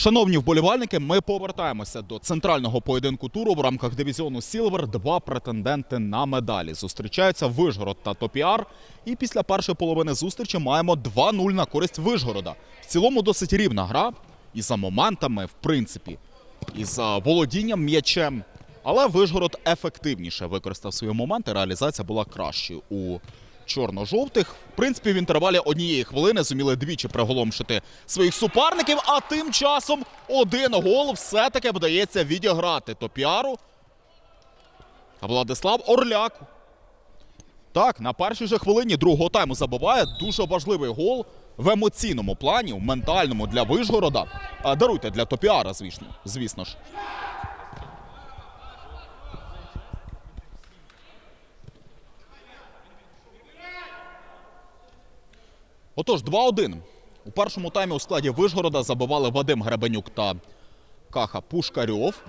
Шановні вболівальники, ми повертаємося до центрального поєдинку туру в рамках дивізіону Сілвер. Два претенденти на медалі зустрічаються Вижгород та Топіар. І після першої половини зустрічі маємо 2-0 на користь Вижгорода. В цілому досить рівна гра. І за моментами, в принципі, і за володінням м'ячем. Але Вижгород ефективніше використав свої моменти. Реалізація була кращою у чорно-жовтих. В принципі, в інтервалі однієї хвилини зуміли двічі приголомшити своїх суперників. А тим часом один гол все-таки вдається відіграти Топіару. Владислав Орляк. Так, на першій же хвилині другого тайму забиває дуже важливий гол в емоційному плані, в ментальному для Вижгорода. Даруйте для Топіара, звісно, звісно ж. Отож, 2-1. У першому таймі у складі Вижгорода забивали Вадим Гребенюк та Каха Пушкарьов.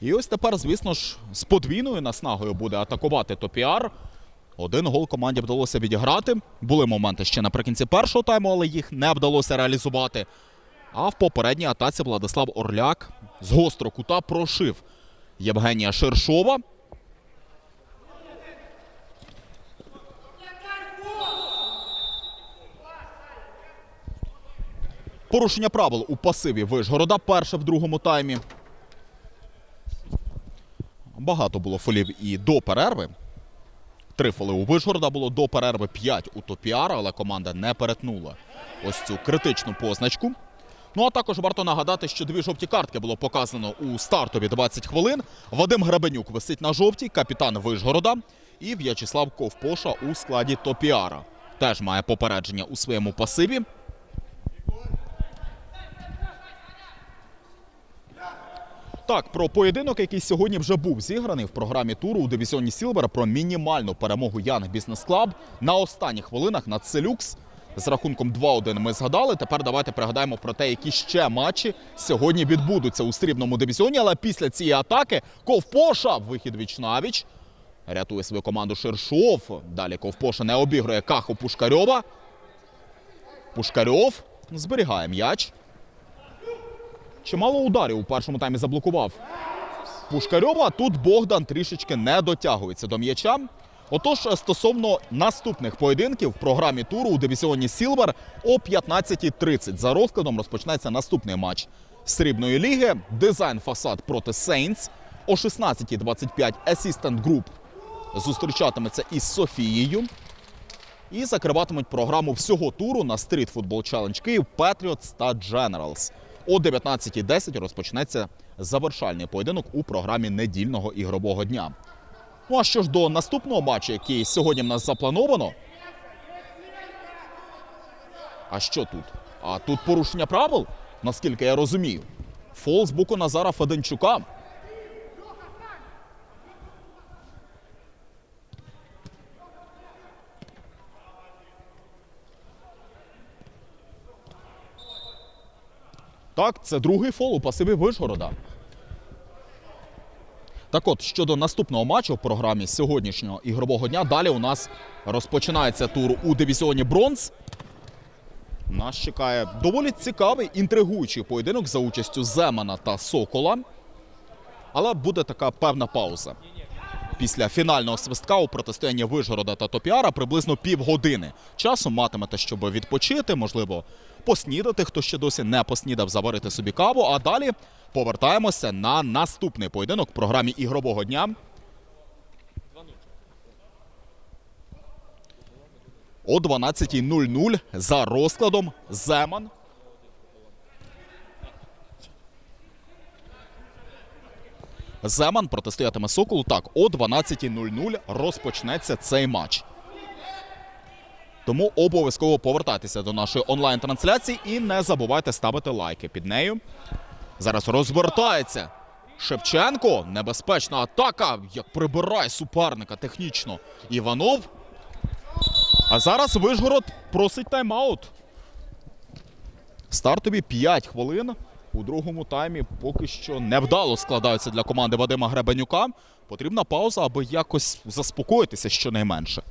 І ось тепер, звісно ж, з подвійною наснагою буде атакувати Топіар. Один гол команді вдалося відіграти. Були моменти ще наприкінці першого тайму, але їх не вдалося реалізувати. А в попередній атаці Владислав Орляк з гострого кута прошив Євгенія Шершова. Порушення правил у пасиві Вишгорода. Перше в другому таймі. Багато було фолів і до перерви. Три фоли у Вишгорода було до перерви, п'ять у Топіара, але команда не перетнула ось цю критичну позначку. Ну а також варто нагадати, що дві жовті картки було показано у стартові 20 хвилин. Вадим Гребенюк висить на жовтій, капітан Вишгорода. І В'ячеслав Ковпоша у складі Топіара. Теж має попередження у своєму пасиві. Так, про поєдинок, який сьогодні вже був зіграний в програмі туру у дивізіоні Сілвера про мінімальну перемогу Янг Бізнес Клаб на останніх хвилинах над Целюкс. З рахунком 2-1 ми згадали. Тепер давайте пригадаємо про те, які ще матчі сьогодні відбудуться у срібному дивізіоні. Але після цієї атаки Ковпоша вихід віч навіч. Рятує свою команду Шершов. Далі Ковпоша не обігрує Каху Пушкарьова. Пушкарьов зберігає м'яч. Чимало ударів у першому таймі заблокував Пушкарьова. Тут Богдан трішечки не дотягується до м'яча. Отож, стосовно наступних поєдинків в програмі туру у дивізіоні Сілвер о 15.30 за розкладом розпочнеться наступний матч срібної ліги. Дизайн фасад проти Сейнс. О 16.25 Assistant Group зустрічатиметься із Софією. І закриватимуть програму всього туру на Street Football Challenge Київ Patriots та Generals. О 19.10 розпочнеться завершальний поєдинок у програмі недільного ігрового дня. Ну а що ж до наступного матчу, який сьогодні в нас заплановано. А що тут? А тут порушення правил, наскільки я розумію. Фол з боку Назара Феденчука. Так, це другий фол у пасиві Вишгорода. Так от, щодо наступного матчу в програмі сьогоднішнього ігрового дня, далі у нас розпочинається тур у дивізіоні Бронз. Нас чекає доволі цікавий інтригуючий поєдинок за участю Земана та Сокола. Але буде така певна пауза. Після фінального свистка у протистоянні Вижгорода та Топіара приблизно півгодини часу матимете, щоб відпочити, можливо, поснідати, хто ще досі не поснідав, заварити собі каву. А далі повертаємося на наступний поєдинок в програмі ігрового дня. О 12.00 за розкладом Земан. Земан протистоятиме Соколу. Так, о 12.00 розпочнеться цей матч. Тому обов'язково повертайтеся до нашої онлайн-трансляції і не забувайте ставити лайки під нею. Зараз розвертається Шевченко. Небезпечна атака. Як прибирає суперника технічно Іванов. А зараз Вишгород просить тайм-аут. Стартові 5 хвилин. У другому таймі поки що невдало складаються для команди Вадима Гребенюка. Потрібна пауза, аби якось заспокоїтися щонайменше.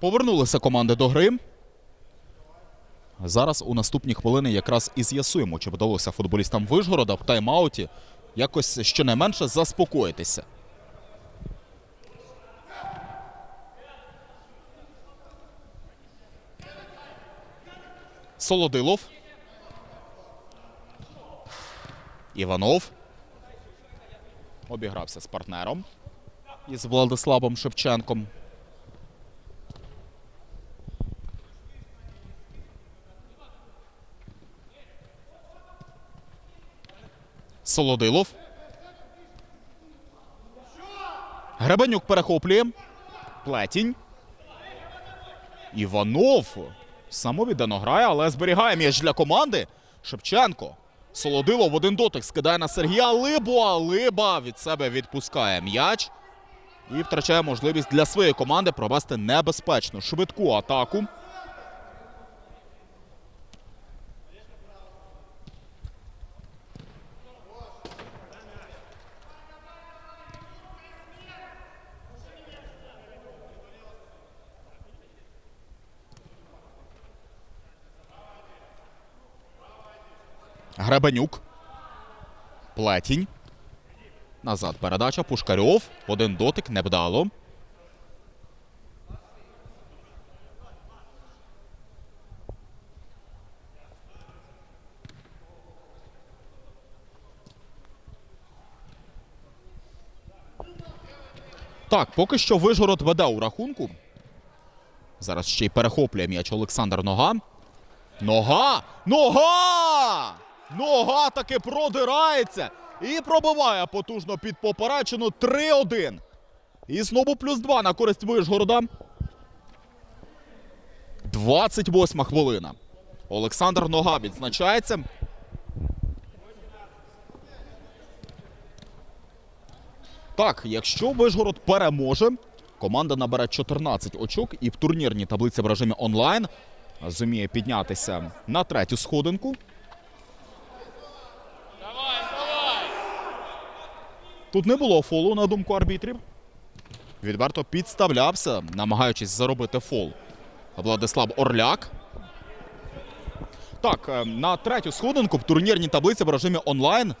Повернулися команди до гри. Зараз у наступні хвилини якраз і з'ясуємо, чи вдалося футболістам Вишгорода в тайм-ауті якось щонайменше заспокоїтися. Солодилов. Іванов. Обігрався з партнером із Владиславом Шевченком. Солодилов. Гребенюк перехоплює. Плетінь. Іванов. Самовіддано грає, але зберігає м'яч для команди. Шевченко. Солодилов один дотик скидає на Сергія Либу, а Либа від себе відпускає м'яч. І втрачає можливість для своєї команди провести небезпечну швидку атаку. Гребенюк. Плетінь. Назад передача. Пушкарьов. Один дотик. Невдало. Так, поки що Вижгород веде у рахунку. Зараз ще й перехоплює м'яч Олександр Нога. Нога! Нога! Нога таки продирається і пробиває потужно під поперечину 3-1. І знову плюс 2 на користь Вишгорода. 28 хвилина. Олександр Нога відзначається. Так, якщо Вишгород переможе, команда набере 14 очок і в турнірній таблиці в режимі онлайн зуміє піднятися на третю сходинку. Тут не було фолу, на думку арбітрів. Відверто підставлявся, намагаючись заробити фол. Владислав Орляк. Так, е, на третю сходинку в турнірній таблиці в режимі онлайн.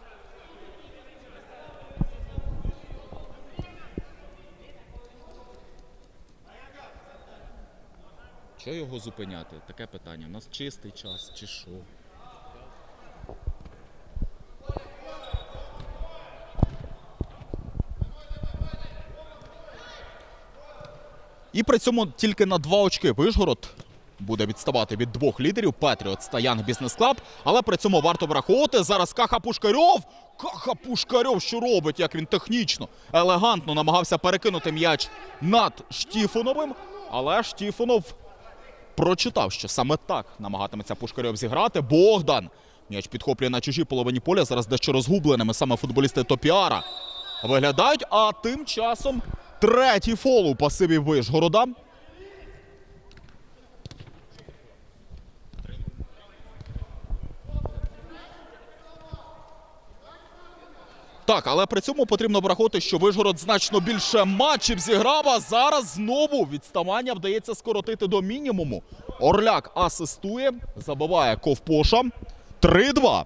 Що його зупиняти? Таке питання. У нас чистий час чи що? І при цьому тільки на два очки Вишгород буде відставати від двох лідерів Петріот та Янг Бізнес Клаб. Але при цьому варто враховувати зараз Каха Пушкарьов. Каха Пушкарьов, що робить, як він технічно, елегантно намагався перекинути м'яч над Штіфоновим. Але Штіфонов прочитав, що саме так намагатиметься Пушкарьов зіграти. Богдан. М'яч підхоплює на чужій половині поля. Зараз дещо розгубленими саме футболісти Топіара виглядають. А тим часом третій фол у пасиві Вишгорода. Так, але при цьому потрібно враховувати, що Вишгород значно більше матчів зіграв, а зараз знову відставання вдається скоротити до мінімуму. Орляк асистує, забиває Ковпоша. 3-2.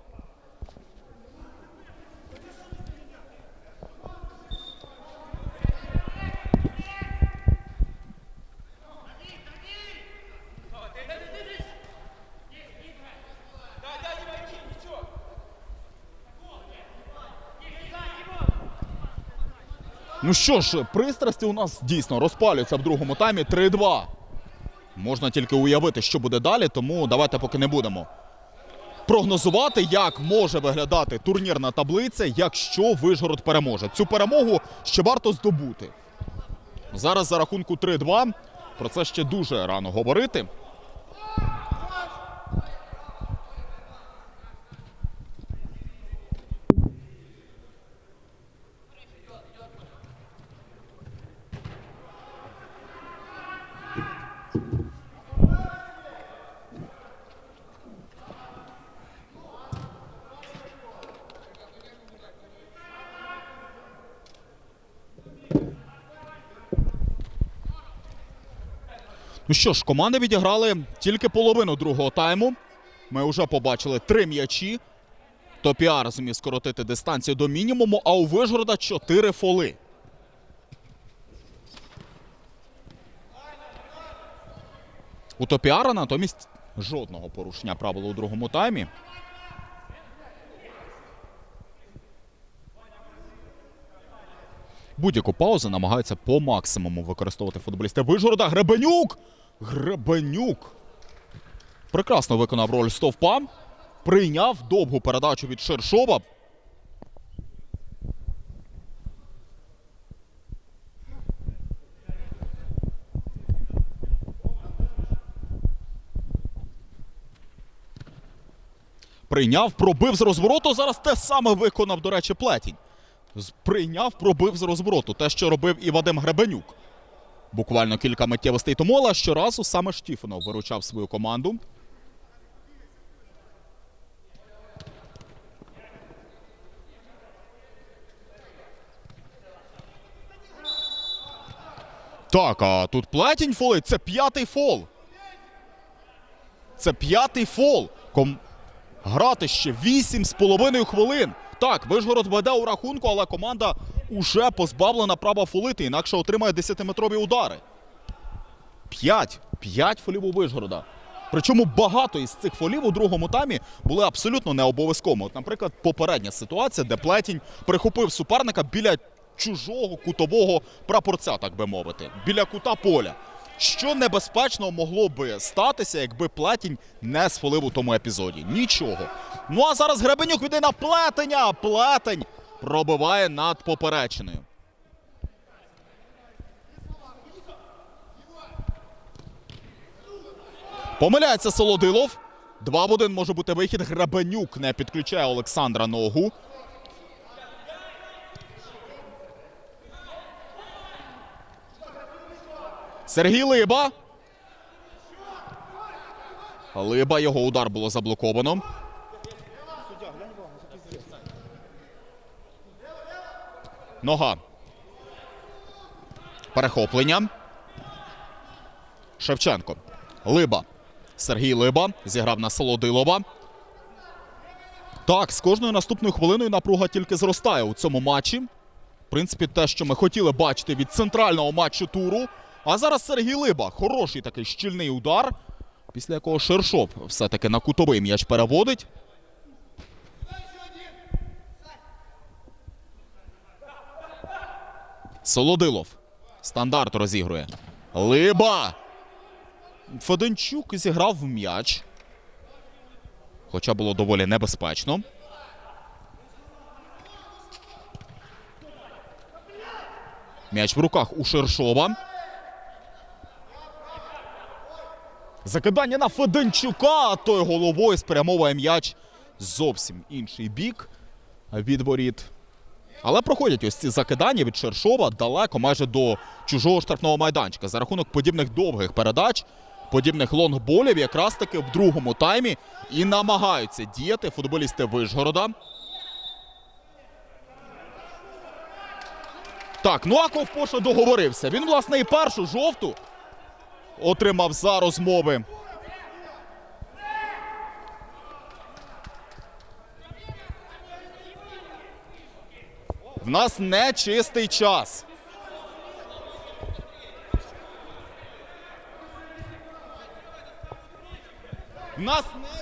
Ну що ж, пристрасті у нас дійсно розпалюються в другому таймі 3-2. Можна тільки уявити, що буде далі, тому давайте поки не будемо прогнозувати, як може виглядати турнірна таблиця, якщо Вишгород переможе. Цю перемогу ще варто здобути. Зараз за рахунку 3-2. Про це ще дуже рано говорити. Ну що ж, команди відіграли тільки половину другого тайму. Ми вже побачили три м'ячі. Топіар зумів скоротити дистанцію до мінімуму, а у Вижгорода чотири фоли. У Топіара натомість жодного порушення правил у другому таймі. Будь-яку паузу намагаються по максимуму використовувати футболісти Вижгорода. Гребенюк! Гребенюк! Прекрасно виконав роль стовпа. Прийняв довгу передачу від Шершова. Прийняв, пробив з розвороту. Зараз те саме виконав, до речі, плетінь. Прийняв, пробив з розвороту. Те, що робив і Вадим Гребенюк. Буквально кілька миттєвостей тому, але щоразу саме Штіфанов виручав свою команду. Так, а тут плетінь фолить. Це п'ятий фол. Це п'ятий фол. Ком... Грати ще 8,5 хвилин. Так, Вишгород веде у рахунку, але команда уже позбавлена права фолити, інакше отримає 10-метрові удари. П'ять. П'ять фолів у Вишгорода. Причому багато із цих фолів у другому таймі були абсолютно не обов'язковими. От, наприклад, попередня ситуація, де Плетінь прихопив суперника біля чужого кутового прапорця, так би мовити, біля кута поля. Що небезпечного могло би статися, якби Плетінь не сфолив у тому епізоді? Нічого. Ну а зараз Гребенюк йде на плетення. Плетень пробиває над поперечиною. Помиляється Солодилов. Два в один може бути вихід. Гребенюк не підключає Олександра ногу. Сергій Либа. Либа, його удар було заблоковано. Нога. Перехоплення. Шевченко. Либа. Сергій Либа зіграв на Солодилова. Так, з кожною наступною хвилиною напруга тільки зростає у цьому матчі. В принципі, те, що ми хотіли бачити від центрального матчу туру. А зараз Сергій Либа. Хороший такий щільний удар, після якого Шершов все-таки на кутовий м'яч переводить. Солодилов. Стандарт розігрує. Либа. Феденчук зіграв в м'яч. Хоча було доволі небезпечно. М'яч в руках у Шершова. Закидання на Феденчука. Той головою спрямовує м'яч зовсім інший бік від воріт. Але проходять ось ці закидання від Шершова далеко, майже до чужого штрафного майданчика. За рахунок подібних довгих передач, подібних лонгболів, якраз таки в другому таймі і намагаються діяти футболісти Вишгорода. Так, ну а Ковпоша договорився. Він, власне, і першу жовту отримав за розмови. В нас не чистий час. В нас не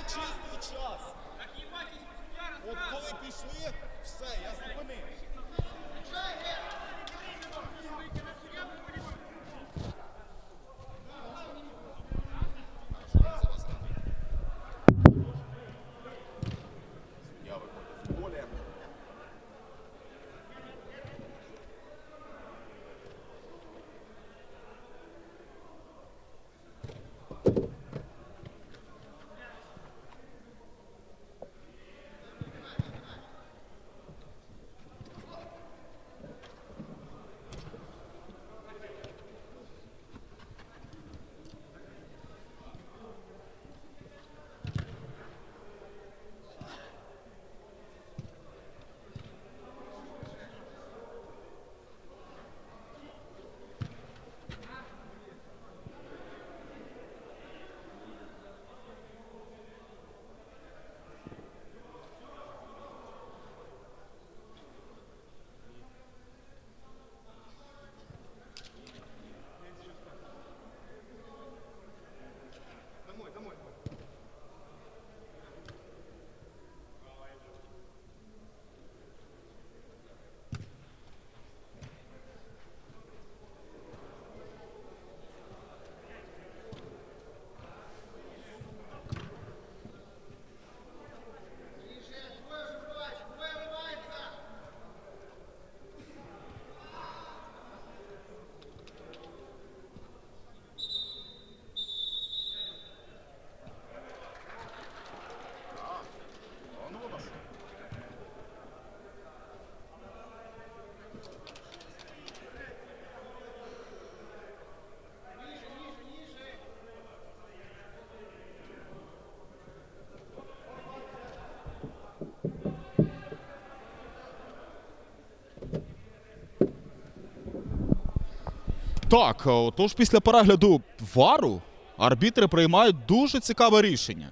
Так, е, тож після перегляду вару арбітри приймають дуже цікаве рішення.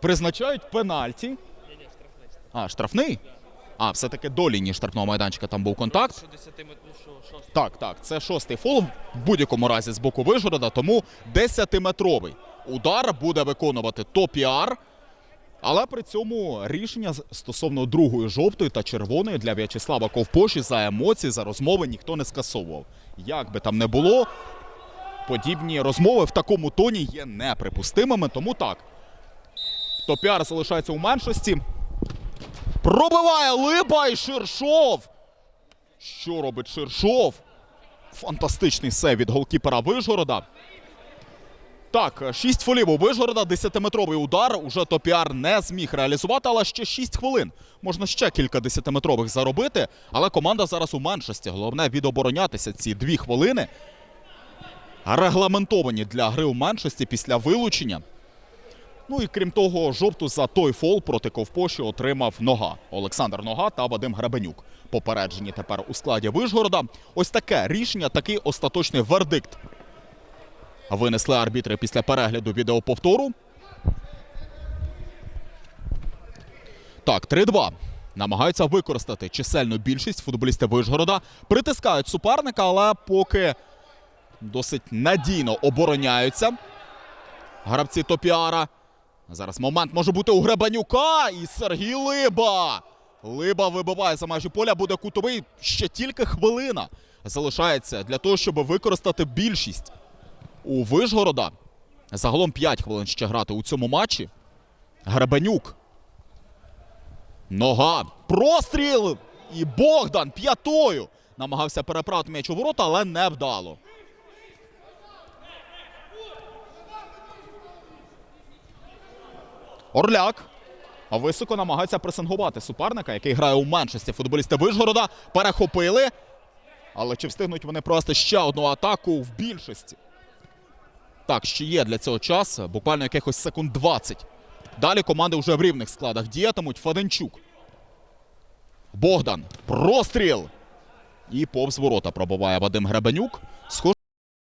Призначають пенальті. А, штрафний? А, все-таки до лінії штрафного майданчика там був контакт. Що 10 метрів, що, шостий. Так, так, це шостий фол в будь-якому разі з боку Вижгорода, тому 10-метровий удар буде виконувати Топіар. Але при цьому рішення стосовно другої жовтої та червоної для В'ячеслава Ковпоші за емоції, за розмови ніхто не скасовував. Як би там не було, подібні розмови в такому тоні є неприпустимими. Тому так. Топіар залишається у меншості. Пробиває Либа і Ширшов. Що робить Ширшов? Фантастичний сейв від голкіпера Вижгорода. Так, 6 фолів у Вижгорода, 10-метровий удар. Уже Топіар не зміг реалізувати, але ще 6 хвилин. Можна ще кілька 10-метрових заробити, але команда зараз у меншості. Головне відоборонятися ці 2 хвилини. Регламентовані для гри у меншості після вилучення. Ну і крім того, жовту за той фол проти Ковпоші отримав нога. Олександр Нога та Вадим Гребенюк. Попереджені тепер у складі Вижгорода. Ось таке рішення, такий остаточний вердикт. Винесли арбітри після перегляду відеоповтору. Так, 3-2. Намагаються використати чисельну більшість футболісти Вижгорода. Притискають суперника, але поки досить надійно обороняються. Гравці Топіара. Зараз момент може бути у Гребанюка і Сергій Либа. Либа вибиває за межі поля, буде кутовий. Ще тільки хвилина залишається для того, щоб використати більшість у Вижгорода. Загалом 5 хвилин ще грати у цьому матчі. Гребенюк. Нога. Простріл! І Богдан п'ятою намагався переправити м'яч у ворота, але не вдало. Орляк. А високо намагається пресингувати суперника, який грає у меншості. Футболісти Вижгорода перехопили. Але чи встигнуть вони провести ще одну атаку в більшості? Так, ще є для цього час, буквально якихось секунд 20. Далі команди вже в рівних складах діятимуть. Фаденчук. Богдан. Простріл. І повз ворота пробуває Вадим Гребенюк.